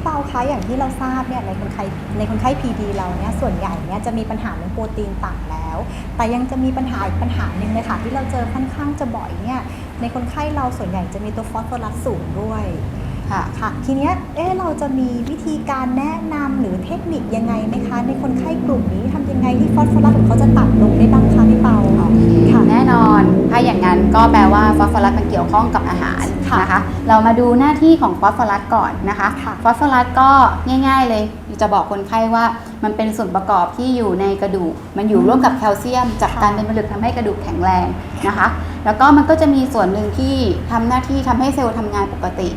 ่เปาคะอย่างที่เราทราบเนี่ยในคนไข้ในคนไข้ PD เราเนี่ยส่วนใหญ่เนี่ยจะมีปัญหาเรื่องโปรตีนต่ำแล้ว แต่ยังจะมีปัญหาอีกปัญหาหนึ่งเลยค่ะที่เราเจอค่อนข้างจะบ่อยเนี่ยในคนไข้เราส่วนใหญ่จะมีตัวฟอสฟอรัสสูงด้วย ค่ะค่ะทีเนี้ยเอ๊ะเราจะมีวิธีการแนะนำหรือเทคนิคยังไงไหมคะ ในคนไข้กลุ่มนี้ทำยังไงที่ฟอสฟอรัสของเขาจะต่ำลงได้บ้างคะพี่เปาโอเคค่ะแน่นอน ถ้าอย่างนั้นก็แปลว่าฟอสฟอรัสมันเกี่ยวข้องกับอาหารค่ะนะคะ เรามาดูหน้าที่ของฟอสฟอรัสก่อนนะคะค่ะฟอสฟอรัสก็ง่าย ๆเลย จะบอกคนไข้ว่ามันเป็นส่วนประกอบที่อยู่ในกระดูก มันอยู่ร่วมกับแคลเซียมจับกันเป็นผลึกทำให้กระดูกแข็งแรงนะคะ แล้วก็มันก็จะมีส่วนหนึ่งที่ทำหน้าที่ทำให้เซลล์ทำงานปกติ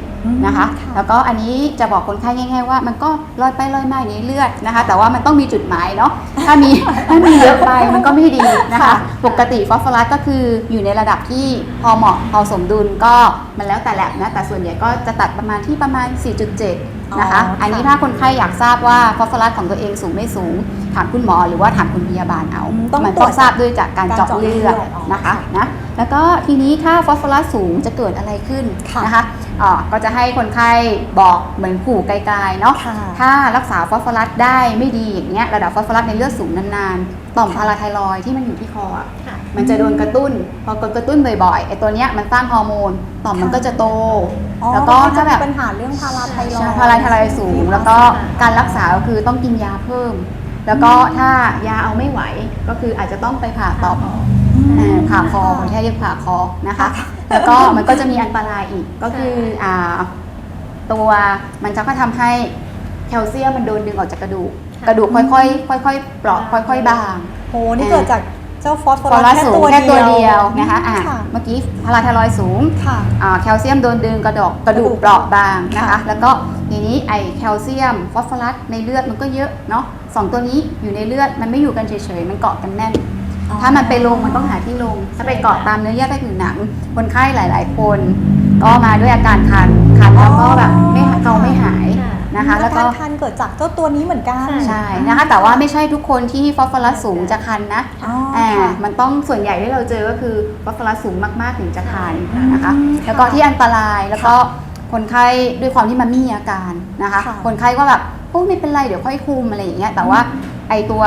นะคะ แล้วก็อันนี้จะบอกคนไข้ง่ายๆว่า มันก็ลอยไปลอยมาอยู่ในเลือดนะคะ แต่ว่ามันต้องมีจุดหมายเนาะถ้ามีถ้ามีเยอะไปมันก็ไม่ดีนะคะค่ะปกติฟอสฟอรัสก็คืออยู่ในระดับที่พอเหมาะพอสมดุลก็มันแล้วแต่แหละนะแต่ส่วนใหญ่ก็จะตัดประมาณที่ประมาณ 4.7 นะคะอ๋อค่ะอันนี้ถ้าคนไข้อยากทราบว่าฟอสฟอรัสของตัวเองสูงไม่สูง ถามคุณหมอหรือว่าถามคุณพยาบาลเอาอืมต้องมันตรต้วอจงทราบด้วยจากการการเจาะเจาะเลือดเลือดอ๋อนะคะนะแล้วก็ทีนี้ถ้าฟอสฟอรัสสูงจะเกิดอะไรขึ้นค่ะนะคะอ่าก็จะให้คนไข้บอกเหมือนขู่ไกลๆเนาะค่ะถ้ารักษาฟอสฟอรัสได้ไม่ดีอย่างเงี้ยระดับฟอสฟอรัสในเลือดสูงนานๆ ต่อมพาราไทรอยด์ที่มันอยู่ที่คออะค่ะ มันจะโดนกระตุ้น พอกดกระตุ้นบ่อยๆไอ้ตัวเนี้ยมันสร้างฮอร์โมนต่อมมันก็จะโตอ๋อแล้วก็มันจะจะแบมีบปัญหาเรื่องพาราไทรอยใช่ด์พาราไทรอยด์สูง แล้วก็การรักษาก็คือต้องกินยาเพิ่ม แล้วก็ถ้ายาเอาไม่ไหวก็คืออาจจะต้องไปผ่าต่อมเอ่อผ่าคอคนไข้เรียกผ่าคอนะคะ แล้วก็มันก็จะมีอันตรายอีกก็คืออ่าตัวมันจะก็ทำให้แคลเซียมมันโดนดึงออกจากกระดูก กระดูกค่อยๆค่อยๆเปราะค่อย ๆ บางโหนี่เกิดจาก เจ้าฟอสฟอฟอสฟอรัรัสสแค่สูงตัวแค่ตัวเดีเดียยววนะคะอะค่ะเมื่อกี้พาราไทรอยด์สูงค่ะอ่าแคลเซียมโดนดึงกระดกกระดูกเปราะบางนะคะค่ะแล้วก็ทีนี้ไอแคลเซียมฟอสฟอรัสในเลือดมันก็เยอะเนาะสองตัวนี้อยู่ในเลือดมันไม่อยู่กันเฉยๆมันเกาะกันแน่น ถ้ามันไปลงมันต้องหาที่ลง ถ้าไปเกาะตามเนื้อเยื่อใต้ผิวหนัง คนไข้หลาย ๆ คน ก็มาด้วยอาการคันคันแล้วก็แบบไม่หาเกาไม่หายค่ะ นะคะแล้วก็อาารคันเกิดจากเจ้าตัวนี้เหมือนกันใช่ใช่นะคะแต่ว่าไม่ใช่ทุกคนที่ฟอสฟอรัสสูงจะคันนะอ๋ออ่าค่ะมันต้องส่วนใหญ่ที่เราเจอก็คือฟอสฟอรัสสูงมากๆถึงจะคันใช่นะคะอืมแล้วก็ค่ะที่อันตรายแล้วก็คนไข้ด้วยความที่มันไม่มีอาการนะคะค่ะคนไข้ก็แบบโอ้ไม่เป็นไรเดี๋ยวค่อยคุมอะไรอย่างเงี้ยแต่ว่าไอตัว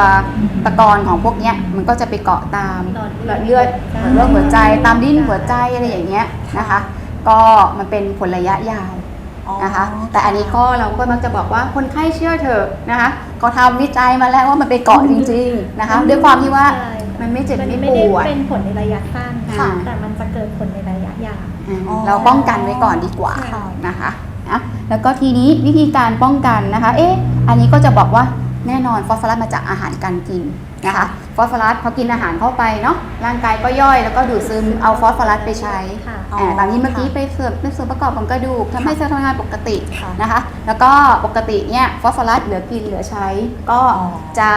ตะกอนของพวกเนี้ยมันก็จะไปเกาะตามหลอดเลืเลืออดดเลือดหัวใจตามดิ้นหัวใจอะไรอย่างเงี้ยนะคะ ก็มันเป็นผลระยะยาวอ๋อ นะคะ แต่อันนี้ก็เราก็มักจะบอกว่าคนไข้เชื่อเถอะนะคะเขาทำวิจัยมาแล้วว่ามันไปเกาะจริง ๆนะคะ ด้วยความที่ว่าใช่มันไม่เจ็บมันไม่ไม่ปได้วดเป็นผลในระยะสั้นค่ะแต่มันจะเกิดผลในระยะยาวอ่าอ๋อเราป้องกันไว้ก่อนดีกว่าค่ะนะคะนะแล้วก็ทีนี้วิธีการป้องกันนะคะ เอ๊ะ อันนี้ก็จะบอกว่าแน่นอนฟอสฟอรัสมาจากอาหารการกิน นะคะฟอสฟอรัสพอกินอาหารเข้าไปเนาะร่างกายก็ย่อยแล้วก็ดูดซึมเอาฟอสฟอรัสไปใช้ค่ะอ๋ออ่าตามที่เมื่อกี้ไปเสริมเป็นส่วนประกอบของกระดูกทำให้เซลล์ทำงานปกติค่ะนะคะ แล้วก็ปกติเนี่ยฟอสฟอรัสเหลือกินเหลือใช้ ก็อ๋อ จะ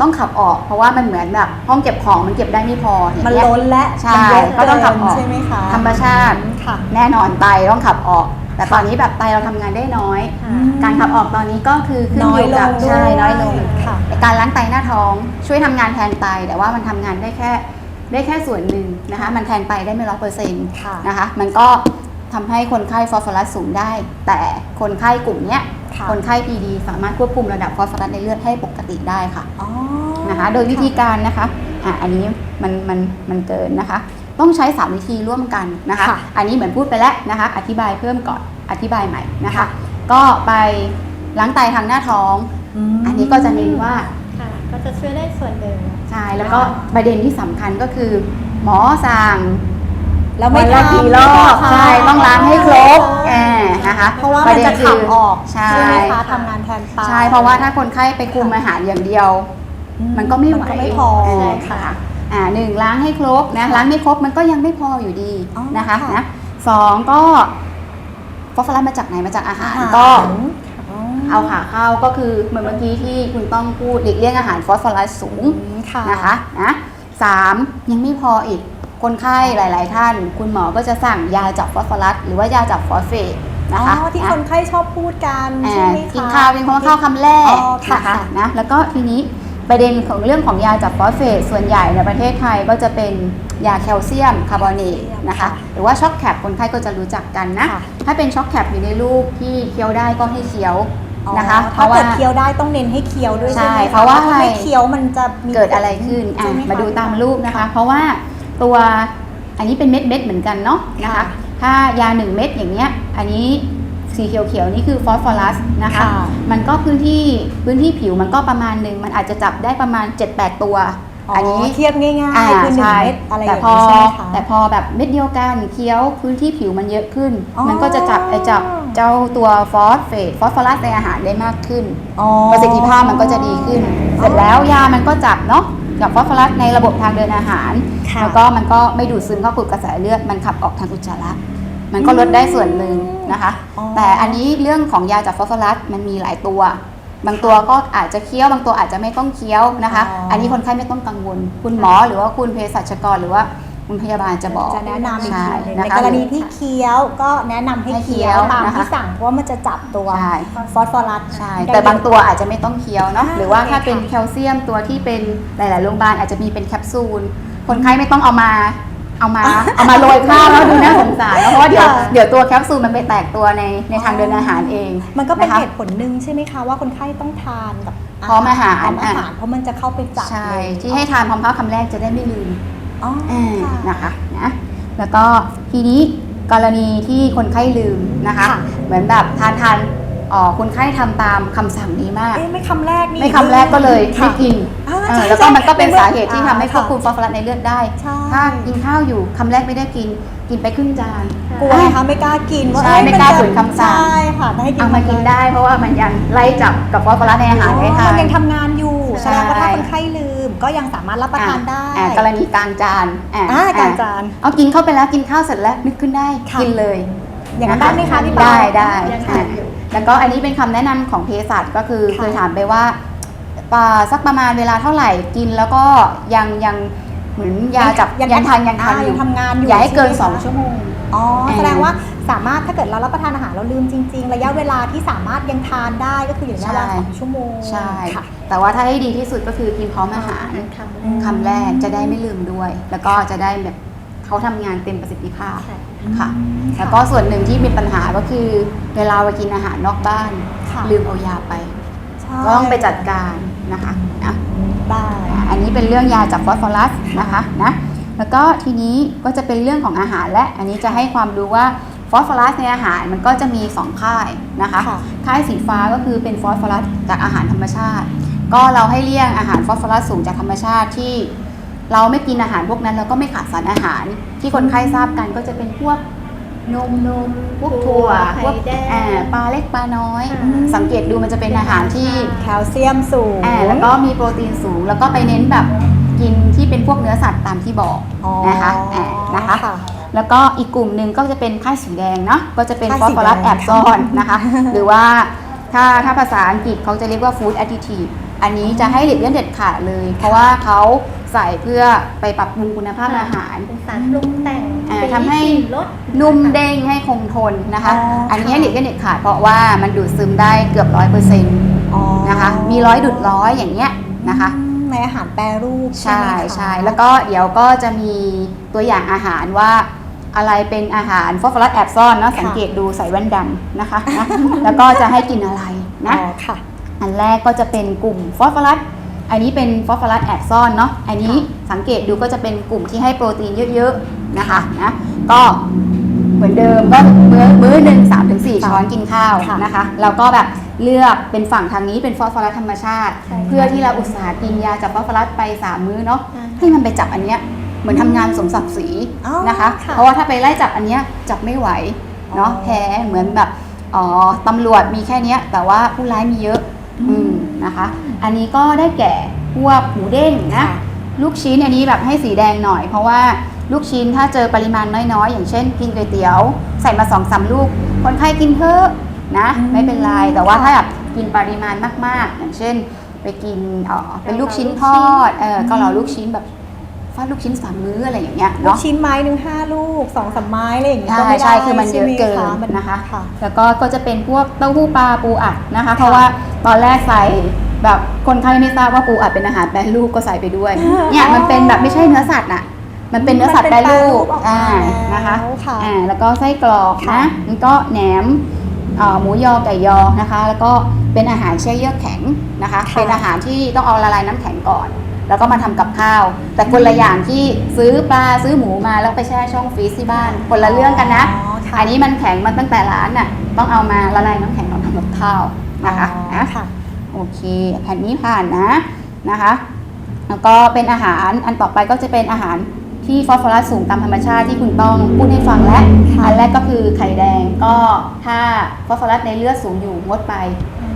ต้องขับออก เพราะว่ามันเหมือนแบบห้องเก็บของมันเก็บได้ไม่พออย่างมันเงี้ย ล้นและใช่มันเยอะก็ต้องขับออกเกินใช่ไหมคะธรรมชาติ ค่ะ แน่นอนไตต้องขับออก แต่ตอนนี้แบบไตเราทำงานได้น้อยค่ะอืม การขับออกตอนนี้ก็คือขึ้นน้ออยยู่ลกับงด้วยใช่น้อยลงค่ะการล้างไตหน้าท้องช่วยทำงานแทนไต แต่ว่ามันทำงานได้แค่ได้แค่ส่วนหนึ่งนะคะ มันแทนไตได้ไม่ร้อยเปอร์เซ็นต์ค่ะนะคะ มันก็ทำให้คนไข้ฟอสฟอรัสสูงได้ แต่คนไข้กลุ่มเนี้ยค่ะคนไข้ PD สามารถควบคุมระดับฟอสฟอรัสในเลือดให้ปกติได้ค่ะอ๋อนะคะ โดยวิธีการนะคะอะอันนี้มันมันมันเกินนะคะ ต้องใช้ 3 วิธีร่วมกันนะคะ ค่ะ อันนี้เหมือนพูดไปแล้วนะคะ อธิบายเพิ่มก่อน อธิบายใหม่นะคะค่ะก็ไปล้างไตทางหน้าท้องมอันนี้ก็จะเน้นว่าค่ะ ก็จะช่วยได้ส่วนหนึ่ง ใช่แล้วก็ประเด็นที่สำคัญก็คือ หมอสั่งแล้วไม่วันละทำกี่รอบค่ะใช่ต้องล้างให้ครบแอบนะคะเพราะว่าปมันด็จะคืขับออกใช่ใช่ ไหมคะทำงานแทนไต ใช่ เพราะว่าถ้าคนไข้ไปคุมอาหารอย่างเดียวอืมันก็ไม่ไหวนก็ไม่พอเออค่ะค่ะ อ่าหนึ่งล้างให้ครบนะค่ะล้างไม่ครบมันก็ยังไม่พออยู่ดีอ๋อนะคะค่ะ นะสองก็ฟอสฟอรัสมาจากไหนมาจากอาหารอาหารก็อ๋อเอาขาเข้าก็คือเหมือนเมื่อกี้ที่คุณต้องพูดหลีกเลี่ยงอาหารฟอสฟอรัสสูงอืมค่ะนะคะนะสามยังไม่พออีกคนไข้หลาย ๆ ท่าน คุณหมอก็จะสั่งยาจับฟอสฟอรัสหรือว่ายาจับฟอสเฟตอ๋นะคะอที่นะคนไข้ชอบพูดกันอ่าใช่ไหมคะ กินข้าวเป็นคำว่าข้าวคำแรกอ๋อค่ะนะคะนะแล้วก็ทีนี้ ประเด็นของเรื่องของยาจับฟอสเฟตส่วนใหญ่ในประเทศไทยก็จะเป็นยาแคลเซียมคาร์บอเนตนะคะค่ะหรือว่าช็อกแคปคนไข้ก็จะรู้จักกันนะค่ะถ้าเป็นช็อกแคปอยู่ในลูกที่เคี้ยวได้ก็ให้เคี้ยวอ๋อนะคะเพถ้าราะว่าเกิดเคี้ยวได้ต้องเน้นให้เคี้ยวด้วยใช่ไหมใช่คเพราะว่าถ้ไม่เคี้ยวมันจะมีเกิดอะไรขึ้นอะใช่ไหคะมาดูตามรูปนะคะ เพราะว่าตัวอันนี้เป็นเม็ดเม็ดๆเหมือนกันเนาะนะคะค่ะถ้ายา1เม็ดอย่างเงี้ยอันนี้ สีเขียวๆนี่คือฟอสฟอรัสนะคะค่ะมันก็พื้นที่พื้นที่ผิวมันก็ประมาณหนึ่งมันอาจจะจับได้ประมาณ 7-8 ตัวอ๋ออันนี้เทียบง่ายอ่าๆคือหนึ่งใช่เม็ดอะไรอแต่ย่างพอนี้ใช่ไหมคะแต่พอแบบเม็ดเดียวกันเคี้ยวพื้นที่ผิวมันเยอะขึ้นอ๋อมันก็จะจับไอจับเจ้าตัวฟอสเฟตฟอสฟอรัสในอาหารได้มากขึ้นอ๋อประสิทธิภาพมันก็จะดีขึ้น เสร็จแล้วยามันก็จับเนาะกับฟอสฟอรัสในระบบทางเดินอาหารค่ะแล้วก็มันก็ไม่ดูดซึมเข้ากลุ่มกระแสเลือดมันขับออกทางอุจจาระมันก็ลดได้ส่วนหนึ่ง นะคะอ๋อแต่อันนี้เรื่องของยาจากฟอสฟอรัสมันมีหลายตัว บางตัวก็อาจจะเคี้ยวบางตัวอาจจะไม่ต้องเคี้ยวนะคะอ๋ออัอันนี้คนไข้ไม่ต้องกังวล คุณหมอหรือว่าคุณเภสัชกรหรือว่าคุณพยาบาลจะบอกจะแนะนำอีกใช่ทีหนึงนะในคะกรณีที่เคี้ยวก็แนะนำให้ให้เคี้เคี้ยยววตามนะคะที่สั่งเพราะว่ามันจะจับตัวใช่ฟอสฟอรัสใช่ได้แต่บางตัวอาจจะไม่ต้องเคี้ยวเนาะอ่าหรือว่าถ้าโอเคเป็นค่ะแคลเซียมตัวที่เป็นหลาย ๆ โรงพยาบาลอาจจะมีเป็นแคปซูลคนไข้ไม่ต้องเอามา เอามาเอามาโรยข้าวแล้วดูน่าสงสารนะเพราะว่าเดี๋ยวค่ะเดี๋ยวตัวแคปซูลมันไปแตกตัวในในทางเดินอาหารเอง มันก็เป็นนะคะเหตุผลหนึ่งใช่ไหมคะว่าคนไข้ต้องทานกับพร้อมอาหารพร้อมอาหารอะเพราะมันจะเข้าไปจับใช่เลยที่ให้ทานพร้อมข้าวคำแรกจะได้ไม่ลืมอ๋ออ่าค่ะนะคะนะแล้วก็ทีนี้กรณีที่คนไข้ลืมนะคะค่ะเหมือนแบบทานทาน อ๋อคนไข้ทำตามคำสั่งดีมาก เอ๊ะไม่คำแรกนี่ไม่คำแรกก็เลยไม่ค่ะกินอ่าเออใช่แล้วก็มันก็เป็นใช่สาเหตุที่ทำให้ควบคุมอ่าฟอสฟอรัสในเลือดได้ ใช่ถ้ากินข้าวอยู่คำแรกไม่ได้กิน กินไปครึ่งจาน กลัวไงคะไม่กล้ากินว่าใช่เอ้ยไม่กล้าจะฝืนคำสั่ง ใช่ค่ะได้ให้กินเอามากินได้เพราะว่ามันยังไล่จับกับฟอสฟอรัสในอาหารได้อ๋อทัมันน ยังทำงานอยู่ใช่ แสดงว่าถ้าคนไข้ลืม ก็ยังสามารถรับประทานได้ อ่ากรณีกลางจานอ่าอ่ากลางจาน เอากินเข้าไปแล้วกินข้าวเสร็จแล้วนึกขึ้นได้ ค่ะ กินเลยอย่างนั้นได้ไหมคะพี่ปาได้ได้ยังอะทานอยู่ แล้วก็อันนี้เป็นคำแนะนำของเภสัชก็คือค่ะเคยถามไปว่าป่าสักประมาณเวลาเท่าไหร่กินแล้วก็ยังยังเหมือนยาจับยังทานยังทานอ่อยู่ทำงานอยู่อย่าให้เกินช่ไมคะ2ชั่วโมงอ๋อเออแสดงว่าสามารถถ้าเกิดเรารับประทานอาหารเราลืมจริง ๆ ระยะเวลาที่สามารถยังทานได้ก็คืออยู่ในเวลาใช่สองชั่วโมงใช่ค่ะแต่ว่าถ้าให้ดีที่สุดก็คือกินพร้อมอาหารคำแรอืกมคำแรกจะได้ไม่ลืมด้วย แล้วก็จะได้แบบเขาทำงานเต็มประสิทธิภาพ ค่ะค่ะ แล้วก็ส่วนหนึ่งที่มีปัญหาก็คือ เวลาไปกินอาหารนอกบ้าน ค่ะลืมเอายาไปใช่ก็ต้องไปจัดการนะคะนะได้ อันนี้เป็นเรื่องยาจากฟอสฟอรัสนะคะนะแล้วก็ทีนี้ก็จะเป็นเรื่องของอาหารและอันนี้จะให้ความรู้ว่าฟอสฟอรัสในอาหารมันก็จะมี 2 ค่ายนะคะ ค่ะ ค่ายสีฟ้าก็คือเป็นฟอสฟอรัสจากอาหารธรรมชาติ ก็เราให้เลี่ยงอาหารฟอสฟอรัสสูงจากธรรมชาติที่ เราไม่กินอาหารพวกนั้นเราก็ไม่ขาดสารอาหาร ที่คนไข้ทราบกันก็จะเป็นพวกนมนมพวกถั่วไข่พวกแดงอ่าปลาเล็กปลาน้อยอืมสังเกตดูมันจะเป็นอาหารที่แคลเซียมสูงอ่าแล้วก็มีโปรตีนสูง แล้วก็ไปเน้นแบบกินที่เป็นพวกเนื้อสัตว์ตามที่บอกอ๋อนะคะอ่านะคะแล้วก็อีกกลุ่มหนึ่งก็จะเป็นค่ายสีแดงเนาะก็จะเป็นค่ายฟอสสีฟอรัสแดงแอบซ่อนนะคะ หรือว่าถ้าถ้าภาษาอังกฤษเขาจะเรียกว่าฟู้ดแอดดิทีฟ อันนี้จะให้หลีกเลี่ยงเด็ดขาดเลย เพราะว่าเขาใส่เพื่อไปปรับปรุงคุณภาพอาหารเป็นสารปรุงแต่งอ่าสีทำให้กลิ่นรสนุ่มเด้งให้คงทนนะคะอ๋ออัอันนี้ค่ะให้หลีกเลี่ยงเด็ดขาดเพราะว่ามันดูดซึมได้เกือบร้อยเปอร์เซ็นต์อ๋อนะคะ มีร้อยดุดร้อยอย่างเงี้ยนะคะอืมในอาหารแปรรูปใช่ใช่ไหมคะใช่แล้วก็เดี๋ยวก็จะมีตัวอย่างอาหารว่าอะไรเป็นอาหารฟอสฟอรัสแอบซ่อนเนาะสังเกตดูใส่แว่นดำนะคะนะแล้วก็จะให้กินอะไรนะอ๋อค่ะ อันแรกก็จะเป็นกลุ่มฟอสฟอรัสอันนี้เป็นฟอสฟอรัสแอบซ่อนเนาะอันนี้สังเกตดูก็จะเป็นกลุ่มที่ให้โปรตีนเยอะๆนะคะนะก็เหมือนเดิมก็มื้อมื้อหนึ่งสามถึงสี่ค่ะช้อนกินข้าวค่ะนะคะแล้วก็แบบเลือกเป็นฝั่งทางนี้เป็นฟอสฟอรัสธรรมชาติใช่ค่ะเพื่อที่เราอุตส่าห์กินยาจากฟอสฟอรัสไปสามมื้อเนาะอ่าให้มันไปจับอันเนี้ยเหมือนทำงานสมศักดิ์ศรีอ๋อนะคะค่ะเพราะว่าถ้าไปไล่จับอันเนี้ยจับไม่ไหวเนาะอ๋อแพ้เหมือนแบบอ๋อตำรวจมีแค่เนี้ยแต่ว่าผู้ร้ายมีเยอะ อืมนะคะ อันนี้ก็ได้แก่พวกหมูเด้งนะค่ะลูกชิ้นอันนี้แบบให้สีแดงหน่อย เพราะว่าลูกชิ้นถ้าเจอปริมาณน้อยๆ อย่างเช่น กินก๋วยเตี๋ยว ใส่มาสองสามลูก คนไข้กินเถอะนะอืมไม่เป็นไรแต่ว่าค่ะถ้าแบบกินปริมาณมากๆ อย่างเช่น ไปกินเอ๋อเป็นลูกชิ้นทอดเออเก็เหลาลูกชิ้นแบบ ฟาดลูกชิ้นสามมื้ออะไรอย่างเงี้ยลูกเนาะชิ้นไม้หนึ่งห้าลูกสองสามไม้อะไรอย่างงี้ใช่ก็ไม่ได้ใช่คือมันเยอะเกินใช่ไหมนะคะค่ะ แล้วก็ก็จะเป็นพวกเต้าหู้ปลาปูอัดนะคะ เพราะว่าตอนแรกใส่แบบคนไข้ไม่ทราบว่าปูอัดเป็นอาหารแปรรูปก็ใส่ไปด้วยเนี่ยมันเป็นแบบไม่ใช่เนื้อสัตว์น่ะมันเป็นเนื้อสัตว์แปรรูปออกอ่ามานะคะแล้วค่ะ อ่าแล้วก็ไส้กรอกค่ะ นะแล้วก็แหนมเอ่อหมูยอไก่ยอนะคะ แล้วก็เป็นอาหารแช่เยือกแข็งนะคะ ค่ะเป็นอาหารที่ต้องเอาละลายน้ำแข็งก่อน แล้วก็มาทำกับข้าว แต่คนละอย่างที่ซื้อปลาซื้อหมูมาแล้วไปแช่ช่องฟรีซที่บ้าน คนละเรื่องกันนะอ๋อค่ะอันนี้มันแข็งมาตั้งแต่ร้านน่ะต้องเอามาละลายน้ำแข็งก่อนทำกับข้าวนะคะอ๋อนะค่ะโอเคแผ่นนี้ผ่านนะนะคะ แล้วก็เป็นอาหารอันต่อไปก็จะเป็นอาหารที่ฟอสฟอรัสสูงตามธรรมชาติที่คุณต้องพูดให้ฟังแล้วค่ะอันแรกก็คือไข่แดงก็ถ้าฟอสฟอรัสในเลือดสูงอยู่งดไป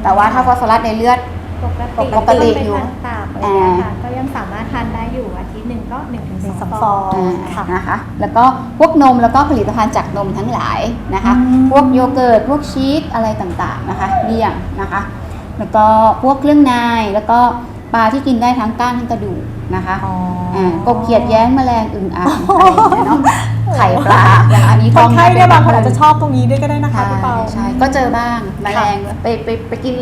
แต่ว่าถ้าฟอสฟอรัสในเลือด ปกติปกติไปอยู่ทานตับอะไรอย่างเงี้ยค่ะก็ยังสามารถทานได้อยู่อาทิตย์หนึ่งก็หนึ่งถึงหนึ่งสสอองงฟฟอองงอ่าค่ะนะคะแล้วก็พวกนมแล้วก็ผลิตภัณฑ์จากนมทั้งหลายนะคะอืมพวกโยเกิร์ตพวกชีสอะไรต่างๆนะคะเลี่ยงนะคะ แล้วก็พวกเครื่องในแล้วก็ปลาที่กินได้ทั้งก้างทั้งกระดูกนะคะอ๋ออ่ากบเขียดแย้งแมลงอึ่งอ่างอะไรอย่างเงี้ยเนาะ ไข่ปลาอย่างอันนี้คท้อนงไข้เนี่ยบางคนเป็อาจจะชอบตรงนี้ด้วยก็ได้นะคะใช่พี่เปา ใช่ก็เจอบ้างแมลงไปไปไปกิน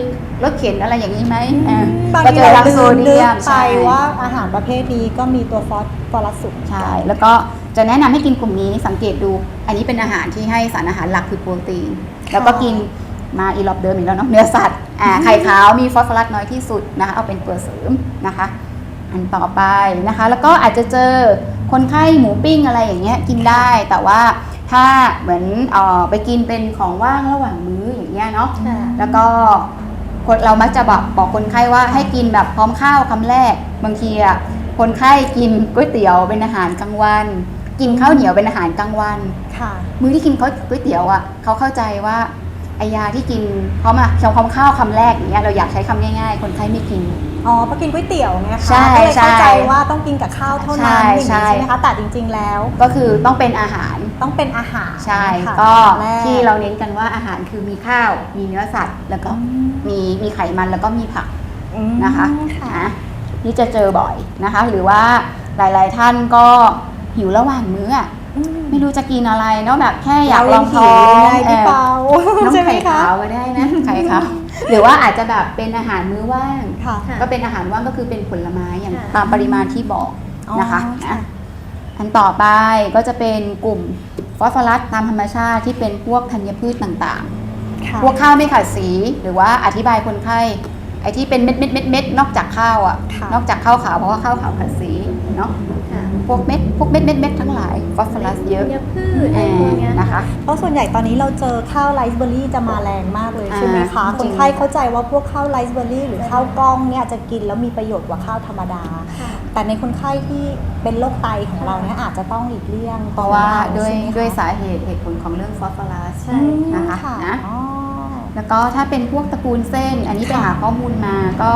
รถเข็นอะไรอย่างนี้ไหมอือ่ามบางก็ทีเจอเรารังลืโซมเดีนึกยมไปใช่ว่าอาหารประเภทนี้ก็มีตัวฟอสฟอรัสสูง ใช่แล้วก็จะแนะนำให้กินกลุ่มนี้สังเกตดู อันนี้เป็นอาหารที่ให้สารอาหารหลักคือโปรตีน แล้วก็กินมาอีรอบเดิมอีกแล้วเนาะเนื้อสัตว์อ่าไข่ขาวมีฟอสฟอรัสน้อยที่สุดนะคะเอาเป็นเปลือกเสริมนะคะ อันต่อไปนะคะ แล้วก็อาจจะเจอ คนไข้หมูปิ้งอะไรอย่างเงี้ยกินได้แต่ว่าถ้าเหมือนเออไปกินเป็นของว่างระหว่างมื้ออย่างเงี้ยเนาะค่ะแล้วก็คนเรามักจะบอกบอกคนไข้ว่าให้กินแบบพร้อมข้าวคำแรก บางทีอะคนไข้กินก๋วยเตี๋ยวเป็นอาหารกลางวัน กินข้าวเหนียวเป็นอาหารกลางวัน ค่ะ มื้อที่กินข้าวก๋วยเตี๋ยวอะเขาเข้าใจว่า ไอยาที่กินพร้อมอะเคี้ยวพร้อมข้าวคำแรกอย่างเงี้ยเราอยากใช้คำง่ายๆ คนไข้ไม่กิน อ๋อเพราะกินก๋วยเตี๋ยวไงคะใช่ก็เลยเข้าใจใช่ว่าต้องกินกับข้าวเท่านั้นใช่อย่างนี้ใช่ ใช่ไหมคะแต่จริงๆแล้วก็คือต้องเป็นอาหาร ต้องเป็นอาหารใช่ ค่ะก็แรที่เราเน้นกันว่าอาหารคือมีข้าว มีเนื้อสัตว์ แล้วก็อืมมีมีไขมันแล้วก็มีผักอืมนะคะค่ะ นะนี่จะเจอบ่อยนะคะ หรือว่าหลายๆท่านก็ หิวระหว่างมื้ออะอืมไม่รู้จะกินอะไรเนาะแบบแค่อยากเรลยัองหิท้อวงเลยไงพี่เออเปาน้องใช่ไหมไข่คะขาวก็ได้นะไข่ขาวหรือว่าอาจจะแบบเป็นอาหารมื้อว่างค่ะค่ะก็เป็นอาหารว่างก็คือเป็นผลไม้อย่างค่ะตามปริมาณที่บอกนะคะอ๋อค่ะนะอันต่อไปก็จะเป็นกลุ่มฟอสฟอรัสตามธรรมชาติที่เป็นพวกธัญพืชต่างๆค่ะพวกข้าวไม่ขาดสีหรือว่าอธิบายคนไข้ไอ้ที่เป็นเม็ดเม็ดเม็ดเม็ดนอกจากข้าวอะค่ะนอกจากข้าวขาวเพราะว่าข้าวขาวขาดสีเนาะค่ะ พวกเม็ดพวกเม็ดเม็ดเม็ดทั้งหลายฟอสฟอรัสเยอะธัญพืชอะไรพวกเนี้ยนะคะ เพราะส่วนใหญ่ตอนนี้เราเจอข้าวไรซ์เบอร์รี่จะมาแรงมากเลยใช่ไหมคะ อ่าคนไข้เข้าใจว่าพวกข้าวไรซ์เบอร์รี่หรือข้าวกล้องเนี่ยจะกินแล้วมีประโยชน์กว่าข้าวธรรมดา ค่ะ แต่ในคนไข้ที่เป็นโรคไตของเราเนี่ยอาจจะต้องหลีกเลี่ยงเพราะว่าด้วยใช่ไหมคะด้วยสาเหตุเหตุผลของเรื่องฟอสฟอรัสใช่นะคะค่ะนะ อ๋อ แล้วก็ถ้าเป็นพวกตระกูลเส้น อันนี้ไปหาข้อมูลมาก็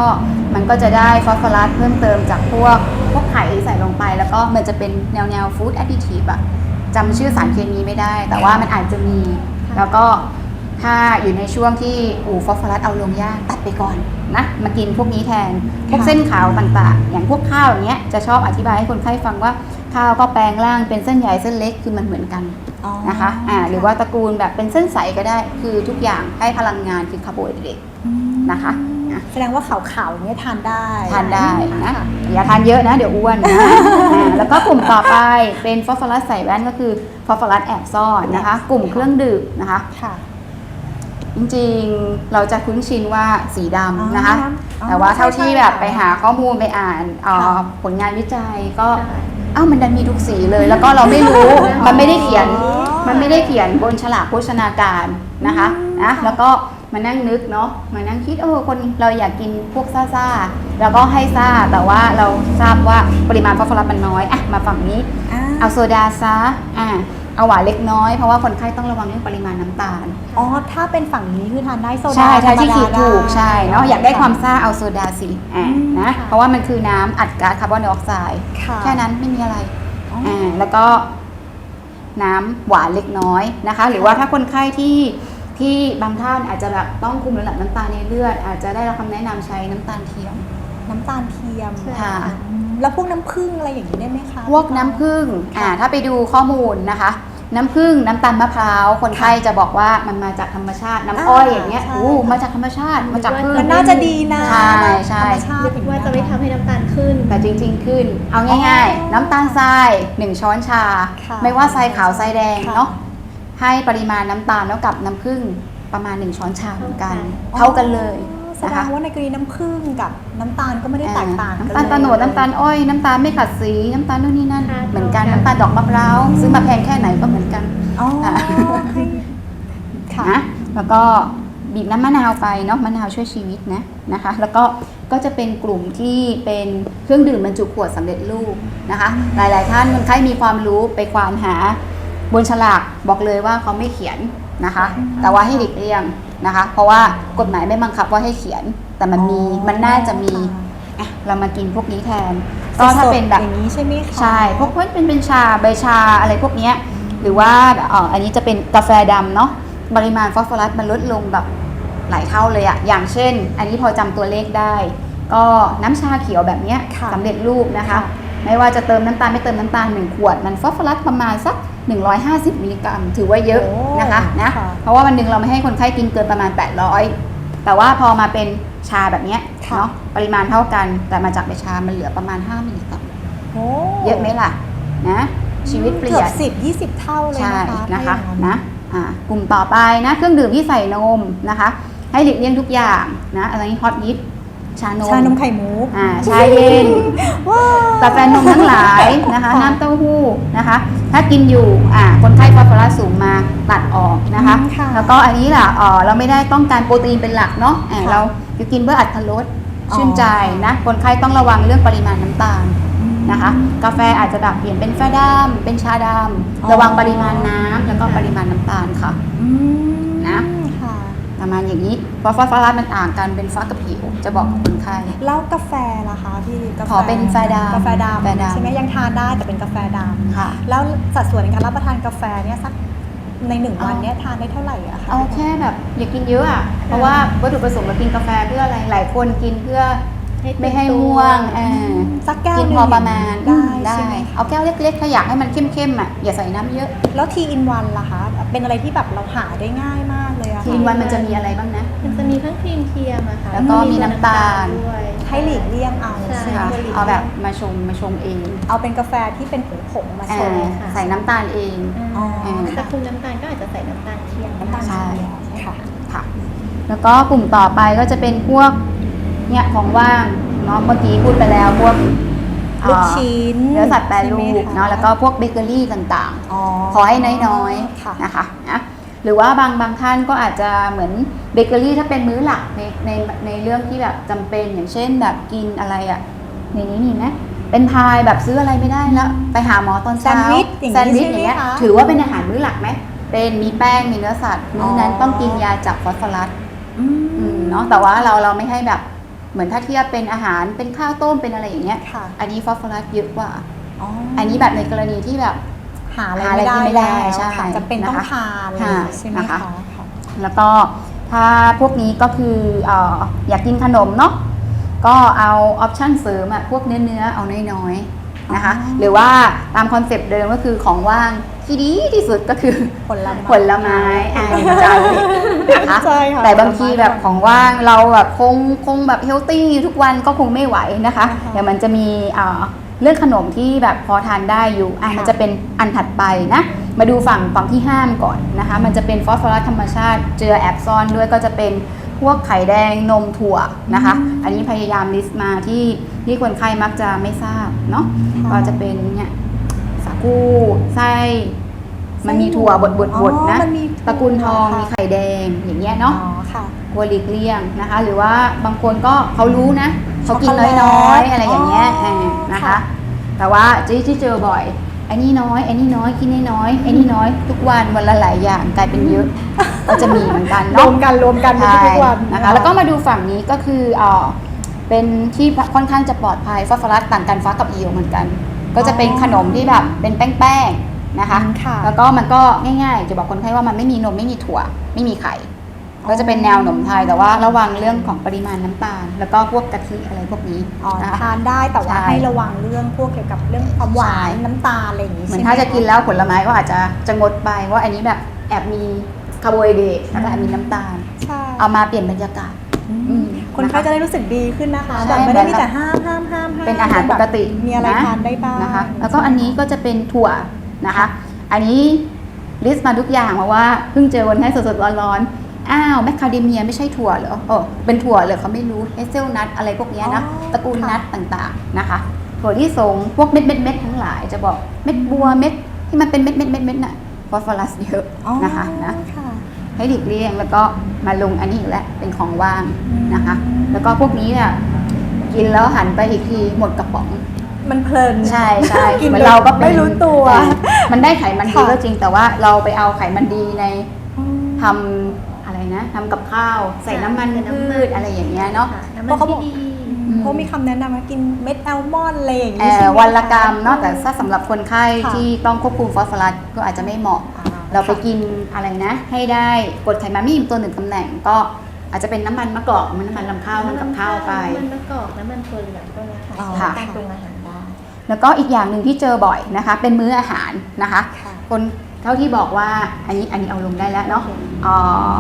มันก็จะได้ฟอสฟอรัสเพิ่มเติมจากพวกพวกไข่ใส่ลงไป แล้วก็มันจะเป็นแนวแนวฟู้ดแอดดิทีฟอะจำชื่อสารเคมีไม่ได้ แต่ว่ามันอาจจะมี แล้วก็ถ้าอยู่ในช่วงที่อูฟอสฟอรัสเอาลงยากตัดไปก่อนนะมากินพวกนี้แทน พวกเส้นขาวต่างๆ อย่างพวกข้าวอย่างเงี้ยจะชอบอธิบายให้คนไข้ฟังว่า ข้าวก็แปลงร่างเป็นเส้นใหญ่เส้นเล็กคือมันเหมือนกันอ๋อนะคะอ่าหรือว่าตระกูลแบบเป็นเส้นใสก็ได้คือทุกอย่างให้พลังงานคือคาร์โบไฮเดรตอืมนะคะอะแสดงว่าขาวๆอย่างเงี้ยทานได้ทานได้นะค่ะอย่าทานเยอะนะ เดี๋ยวอ้วนนะอ่าแล้วก็กลุ่มต่อไปเป็นฟอสฟอรัสใส่แว่นก็คือฟอสฟอรัสแอบซ่อนนะคะ กลุ่มเครื่องดื่มนะคะค่ะจริงๆ เราจะคุ้นชินว่าสีดำนะคะอ๋อแต่ว่าเท่าที่ใช่แบบค่ะไปหาข้อมูลไปอ่านเอ่อค่ะผลงานวิจัยก็ใช่เอ้าวมันดันมีทุกสีเลย แล้วก็เราไม่รู้ มันไม่ได้เขียน มันไม่ได้เขียนบนฉลากโภชนาการนะคะอะแล้วก็มานั่งนึกเนาะมานั่งคิดเออคนเราอยากกินพวกซ่าๆแล้วก็ให้ซ่าแต่ว่าเราทราบว่าปริมาณฟอสฟอรัสมันน้อยอะมาฝั่งนี้อเอาโซดาซะอะ เอาหวานเล็กน้อยเพราะว่าคนไข้ต้องระวังเรื่องปริมาณน้ำตาล อ๋อ ถ้าเป็นฝั่งนี้คือทานได้โซดาใช่ใช่ที่ธรรมดาคิดถูกได้ใช่เนาะอยากได้ความซ่าเอาโซดาสิอะอืมนะค่ะเพราะว่ามันคือน้ำอัดก๊าซคาร์บอนไดออกไซด์ค่ะแค่นั้นไม่มีอะไรอ๋อออ่าแล้วก็น้ำหวานเล็กน้อยนะคะ หรือว่าถ้าคนไข้ที่ที่บางท่านอาจจะแบบต้องคุมระดับน้ำตาลในเลือด อาจจะได้รับคำแนะนำใช้น้ำตาลเทียม น้ำตาลเทียมค่ะอืม แล้วพวกน้ำผึ้งอะไรอย่างนี้ได้ไหมคะพวกน้ำผึ้งอ่าถ้าไปดูข้อมูลนะคะ น้ำผึ้งน้ำตาลมะพร้าวคนไข้จะบอกว่ามันมาจากธรรมชาติน้ำอ้อยอย่างเงี้ยใช่อู้มาจากธรรมชาติมาจากผึ้งมันน่าจะดีนะใช่ใช่ธรรมชาตินึกว่าจะไม่ทำให้น้ำตาลขึ้น แต่จริง ๆ ขึ้น เอาง่ายอ๋อๆน้ำตาลทราย1ช้อนชาค่ะไม่ว่าทรายขาวทรายแดงค่ะเนาะให้ปริมาณน้ำตาลแล้วกับน้ำผึ้งประมาณ1ช้อนชาเหมือนกันอ๋อเท่ากันเลย แสนะดคะงว่าในกรณีน้ำผึ้งกับน้ำตาลก็ไม่ได้แตกต่างกันน้ำตาลตะโนดน้ำตาลอ้อยน้ำตาลไม่ขัดสีน้ำตาลนู่นนี่นั่นค่ะเหมือนกันค่ะน้ำตาลดอกมะพร้าวซื้อมาแพงแค่ไหนก็เหมือนกันอ๋อค่ะให้ค่ะนะแล้วก็บีบน้ำมะนาวไปเนาะมะนาวช่วยชีวิตนะนะคะ แล้วก็ก็จะเป็นกลุ่มที่เป็นเครื่องดื่มบรรจุขวดสำเร็จรูปนะคะ หลาย ๆ ท่านคนไข้มีความรู้ไปควานหาบนฉลากบอกเลยว่าเขาไม่เขียน นะคะ แต่ว่าให้หลีกเลี่ยงนะคะ เพราะว่ากฎหมายไม่บังคับว่าให้เขียน แต่มันมีอ๋อมันน่าจะมีอะเรามากินพวกนี้แทน ก็ถ้าเป็นแบบอย่างนี้ใช่ไหมคะใช่พวกเป็นเป็นชาใบชาอะไรพวกเนี้ยหรือว่าเอ่ออันนี้จะเป็นกาแฟดำเนาะปริมาณฟอสฟอรัสมันลดลงแบบหลายเท่าเลยอะอย่างเช่น อันนี้พอจำตัวเลขได้ ก็น้ำชาเขียวแบบเนี้ยค่ะสำเร็จรูปนะคะค่ะไม่ว่าจะเติมน้ำตาลไม่เติมน้ำตาล1ขวด มันฟอสฟอรัสประมาณสัก 150 มิลลิกรัม ถือว่าเยอะโอ้นะคะนะค่ะเพราะว่าวันหนึ่งเราไม่ให้คนไข้กินเกินประมาณ 800 แต่ว่าพอมาเป็นชาแบบเนี้ยค่ะ เนาะปริมาณเท่ากันแต่มาจากใบชามันเหลือประมาณ 5 มิลลิกรัมโอ้เยอะไหมล่ะนะชีวิตเปลี่ยกืนอบสิบยี่สิบเท่าเลยใช่นะคะนะคะถ้าอย่างนะอ่ากลุ่มต่อไปนะเครื่องดื่มที่ใส่นมนะคะ ให้หลีกเลี่ยงทุกอย่างนะอะไรนี้ฮอตยิป ชานมชานมไข่มุกอ่าชาเย็นว้าวกาแฟนมทั้งหลายนะคะค่ะน้ำเต้าหู้นะคะ ถ้ากินอยู่อ่าคนไข้ฟอสฟอรัสสูงมาตัดออกนะคะอืมค่ะแล้วก็อันนี้ล่ะเอ่อเราไม่ได้ต้องการโปรตีนเป็นหลักเนาะอ่าค่ะเราจะกินเพื่ออัตรสอ๋อชื่นใจนะคนไข้ต้องระวังเรื่องปริมาณน้ำตาลอืมนะคะ กาแฟอาจจะแบบเปลี่ยนเป็นแฟดำเป็นชาดอ๋อำระวังปริมาณน้ำแล้วก็ปริมาณน้ำตาลค่ะอืมนะค่ะประมาณอย่างนี้เพราะฟอสฟอรัสมันต่างกันเป็นฟ้ากับผิว จะบอกกับคนไข้ แล้วกาแฟล่ะคะพี่กาแฟขอเป็นแฟดำกาแฟดแฟดำำ ใช่ไหมยังทานได้แต่เป็นกาแฟดำค่ะแล้วสัดส่วนในการรับประทานกาแฟเนี่ยสักในหนึ่งวันเนี่ยทานได้เท่าไหร่อะคะ เอาแค่แบบอย่ากินเยอะอะ เพราะว่าวัตถุประสงค์เรากินกาแฟเพื่ออะไร หลายคนกินเพื่อ ไม่ให้ง่วงเออสักแก้วกินหนึ่งพอประมาณได้ได้ใช่ไหมคะเอาแก้วเล็กๆถ้าอยากให้มันเข้มๆอะอย่าใส่น้ำเยอะ แล้วทีอินวันล่ะคะ เป็นอะไรที่แบบเราหาได้ง่ายมากเลยอะทีค่ะนวันมันจะมีอะไรบ้างนะ มันจะมีทั้งครีมเทียมอะค่ะแล้วก็มีน้ำตาลด้วยให้หลีกเลี่ยงเอาใช่ใช่ไหมค่ะบริเอาแบบมาชงมาชงเอง เอาเป็นกาแฟที่เป็นผงผงๆมาเอชงอค่ะใส่น้ำตาลเองอ๋อถ้าจะคุมน้ำตาลก็อาจจะใส่น้ำตาลเทียมน้ำตาลใช่เทียมค่ะค่ะ แล้วก็กลุ่มต่อไปก็จะเป็นพวก เนี่ยของว่างเนาะเมื่อกี้พูดไปแล้วพวกเอ่ลูกอชิ้นเนื้อสัตว์แปรรูใช่ปไหมคเนาะแล้วก็พวกเบเกอรี่ต่างๆอ๋อขอให้น้อยค่ะๆนะคะนะหรือว่าบางบางท่านก็อาจจะเหมือนเบเกอรี่ถ้าเป็นมื้อหลักในในในเรื่องที่แบบจำเป็นอย่างเช่นแบบกินอะไรอะ่ะในนี้มีไหมเป็นพายแบบซื้ออะไรไม่ได้แล้วไปหาหมอตอนเช้าแซนด์วิชอย่างนี้แซนด์วิชใช่ไหมอย่างเงี้ยคะถือว่าเป็นอาหารมื้อหลักไหมเป็นมีแป้งมีเนื้อสัตว์มื้อนั้นอ๋อต้องกินยาจากฟอสฟอรัสอือืมมเนาะแต่ว่าเราเราไม่ให้แบบ เหมือนถ้าเทียบเป็นอาหารเป็นข้าวต้มเป็นอะไรอย่างเงี้ย ค่ะอันนี้ฟอสฟอรัสเยอะกว่าอ๋ออันนี้แบบในกรณีที่แบบ หาอะไรหาอะไรไม่ได้กินไม่ได้แล้วใช่ค่ะจะเป็นต้องนะคะทานเลยค่ะใช่ไหมนะคะคะค่ะ แล้วก็ถ้าพวกนี้ก็คือเอออยากกินขนมเนาะก็เอาออปชั่นเสริมอะพวกเนื้อเนื้อๆเอาน้อยๆนะคะ อ๋อ หรือว่าตามคอนเซปต์เดิมก็คือของว่าง ที่ดีที่สุดก็คือผลไม้ผลไม้อ่าใจนะคะใช่ค่ะแต่บางทีผลไม้แบบของว่างเราแบบคงคงแบบเฮลตี้ทุกวันก็คงไม่ไหวนะคะอ่าฮะเดี๋ยวมันจะมีเอ่อเรื่องขนมที่แบบพอทานได้อยู่อะค่ะมันจะเป็นอันถัดไปนะมาดูฝั่งฝั่งที่ห้ามก่อนนะคะ มันจะเป็นฟอสฟอรัสธรรมชาติเจือแอบซ่อนด้วยก็จะเป็นพวกไข่แดงนมถั่วนะคะ อันนี้พยายามลิสต์มาที่ที่คนไข้มักจะไม่ทราบเนาะค่ะก็จะเป็นเนี่ยสา คูไส้มันมีถั่วบดบดบดๆๆนะอ๋อมันมีตระกูลทองค่ะมีไข่แดงอย่างเงี้ยอ๋อเนาะค่ะควรหลีกเลี่ยงนะคะ หรือว่าบางคนก็เขารู้นะเขากินช็อกโกแลตน้อยๆอะไรอย่างเงี้ยอ๋อเออนะคะค่ะแต่ว่าที่ที่เจอบ่อยไอ้นี่น้อยไอ้นี่น้อยกินน้อยๆไอ้นี่น้อยทุกวันวันละหลายอย่างกลายเป็นเยอะก็จะมีเหมือนกันรเนาะวมกันรวมกันใช่ทุกวันนะคะแล้วก็มาดูฝั่งนี้ก็คือเอ่อเป็นที่ค่อนข้างจะปลอดภัยฟอสฟอรัสต่างกันฟ้ากับอีโอเหมือนกัน ก็จะเป็นขนมที่แบบเป็นแป้งๆนะคะอืมค่ะ แล้วก็มันก็ง่ายๆ จะบอกคนไข้ว่ามันไม่มีนมไม่มีถั่ว ไม่มีไข่ก็จะเป็นแนวขนมไทยแต่ว่าระวังเรื่องของปริมาณน้ำตาล แล้วก็พวกกะทิอะไรพวกนี้อ๋อนะคะ ทานได้แต่ว่าใช่ ให้ระวังเรื่องพวกเกี่ยวกับเรื่องความหวานใช่น้ำตาลอะไรอย่างนี้เหมือนใช่ไถ้าจะกินแล้วผลไม้ก็อาจจะจะงดไปว่าอันนี้แบบแอบมีคาร์โบไฮเดรตแล้วก็แอบมีน้ำตาล ใช่เอามาเปลี่ยนบรรยากาศ อืมอืม คนไข้จะได้รู้สึกดีขึ้นนะคะใช่แบบไม่ได้มีแบบแต่ห้ามห้ามห้ามห้ามเป็นอาหารปกติแบบมีอะไรนะทานได้บ้างนะคะแล้วก็อันนี้ก็จะเป็นถั่วนะคะ อันนี้ลิสต์มาทุกอย่างมาว่าเพิ่งเจอวันให้สดๆร้อนๆอ้าวแมคคาเดเมียไม่ใช่ถั่วเหรอโอ้เป็นถั่วเหรอเขาไม่รู้เฮเซลนัทอะไรพวกเนี้ยนะอ๋อตระกูลค่ะนัทต่างๆนะคะถั่วที่สงพวกเม็ดเม็ดเม็ดทั้งหลายจะบอกเม็ดบัวเม็ดที่มันเป็นเม็ดเม็ดเม็ดเม็ดน่ะฟอสฟอรัสเยอะอ๋อนะคะนะค่ะ ให้หลีกเลี่ยงแล้วก็มาลงอันนี้อีกแล้วเป็นของว่างอืมนะคะ แล้วก็พวกนี้เนี่ยกินแล้วหันไปอีกทีหมดกระป๋อง มันเพลินใช่ใช่กินเหมือนเราก็เป็นไม่รู้ตัวเออมันได้ไขมันดีค่ะก็จริงแต่ว่าเราไปเอาไขมันดีในอืมทำอะไรนะทำกับข้าวใส่น้ำมันใส่น้ำมันพืชอะไรอย่างเงี้ยเนาะค่ะน้ำเพมันราะเขาบอกที่ดีอืมเขามีคำแนะนำว่ากินเม็ดแอลมอนด์อะไรอย่างเอ่นี้อใช่ไหมวันละกรัมคเนาะแต่ถ้าสำหรับคนไข้ค่ะที่ต้องควบคุมฟอสฟอรัสก็อาจจะไม่เหมาะอ่ เราไปกินอะไรนะ ให้ได้กรดไขมันไม่มีตัวหนึ่งตำแหน่งก็อาจจะเป็นน้ำมันมะกอกมันน้ำมันลำข้าวทำกับข้าวไป น้ำมันมะกอกน้ำมันถั่วเหลืองพวกเนี้ยค่ะอ๋อใช้ในการปรุงอาหารได้ แล้วก็อีกอย่างหนึ่งที่เจอบ่อยนะคะ เป็นมื้ออาหารนะคะค่ะคนเท่าที่บอกว่าอันนี้อันนี้เอาลงได้แล้วเนาะเอ่อ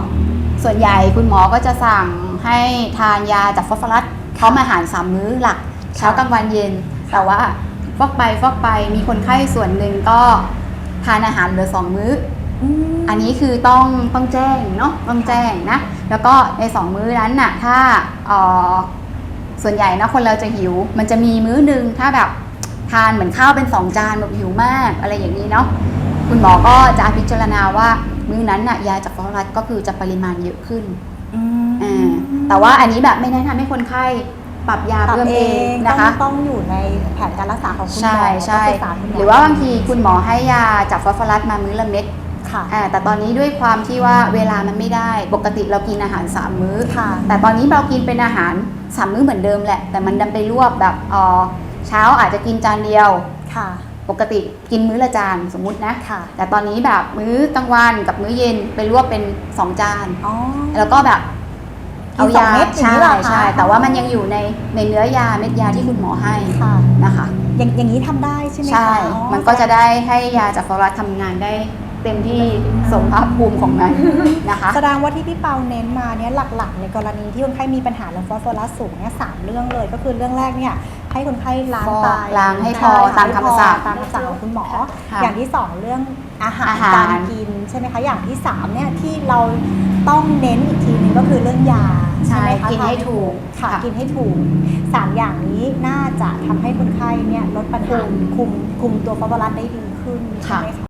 ส่วนใหญ่คุณหมอก็จะสั่งให้ทานยาจากฟอสฟอรัสพร้อมอาหารสามมื้อหลัก เช้ากลางวันเย็น แต่ว่าฟอกไปฟอกไปมีคนไข้ส่วนหนึ่งก็ทานอาหารเหลือสองมื้อม อันนี้คือต้องต้องแจ้งเนาะต้องแจ้งนะ แล้วก็ในสองมื้อนั้นน่ะถ้าเอ่อส่วนใหญ่นะคนเราจะหิว มันจะมีมื้อหนึ่งถ้าแบบทานเหมือนข้าวเป็นสองจานแบบหิวมากอะไรอย่างนี้เนาะคุณหมอก็จะพิจารณาว่ามื้อนั้นน่ะยาจากฟอสฟอรัสก็คือจะปริมาณเยอะขึ้นอืมอ่าแต่ว่าอันนี้แบบไม่แนะนำให้คนไข้ปรับยาปรับเพิ่มเอเองงนะคะต้องต้องอยู่ในแผนการรักษาของคุณหมอใช่ใช่ต้องปรึกษคุณมหรือว่าบางทีคุณหมอให้ยาจากฟอสฟอรัสมามื้อละเม็ด ค่ะ อ่าแต่ตอนนี้ด้วยความที่ว่าเวลามันไม่ได้ ปกติเรากินอาหาร3มื้อ ค่ะ แต่ตอนนี้เรากินเป็นอาหาร3มื้อเหมือนเดิมแหละ แต่มันดันไปรวบแบบเอ่อเช้าอาจจะกินจานเดียว ค่ะ ปกติกินมื้อละจานสมมุตินะ ค่ะ แต่ตอนนี้แบบมื้อกลางวันกับมื้อเย็นไปรวบเป็น2จาน อ๋อ แล้วก็แบบกินสองเม็ดอย่างใช่นี้เหรอคะใช่แต่ว่ามันยังอยู่ในในเนื้อยาเม็ดยาที่คุณหมอให้ค่ะนะคะอย่างอย่างนี้ทำได้ใช่ไหมคะใช่อ๋อมันก็จะได้ให้ยาจากฟอสฟอรัสทำงานได้ เต็มที่สมภาคภูมิของมันนะคะแสดงว่าที่พี่เปาเน้นมาเนี่ยหลักๆ ในกรณีที่คนไข้มีปัญหาเรื่องฟอสฟอรัสสูงเนี่ยสามเรื่องเลย ก็คือเรื่องแรกเนี่ยให้คนไข้ล้างฟอกไตล้างให้พอช่ตามคำสั่งตามคำสั่งของคุณหมอ ค่ะอย่างที่สองเรื่องอาหารอาหาร การกินใช่ไหมคะอย่างที่สามเนี่ยที่เราต้องเน้นอีกทีหนึงก็คือเรื่องยาใช่ไหมคะกินให้ถูก ค่ะกินให้ถูกสามอย่างนี้น่าจะทำให้คนไข้เนี่ยลดปัญหาคุมคุมตัวฟอสฟอรัสได้ดีขึ้นใช่ไหมคะ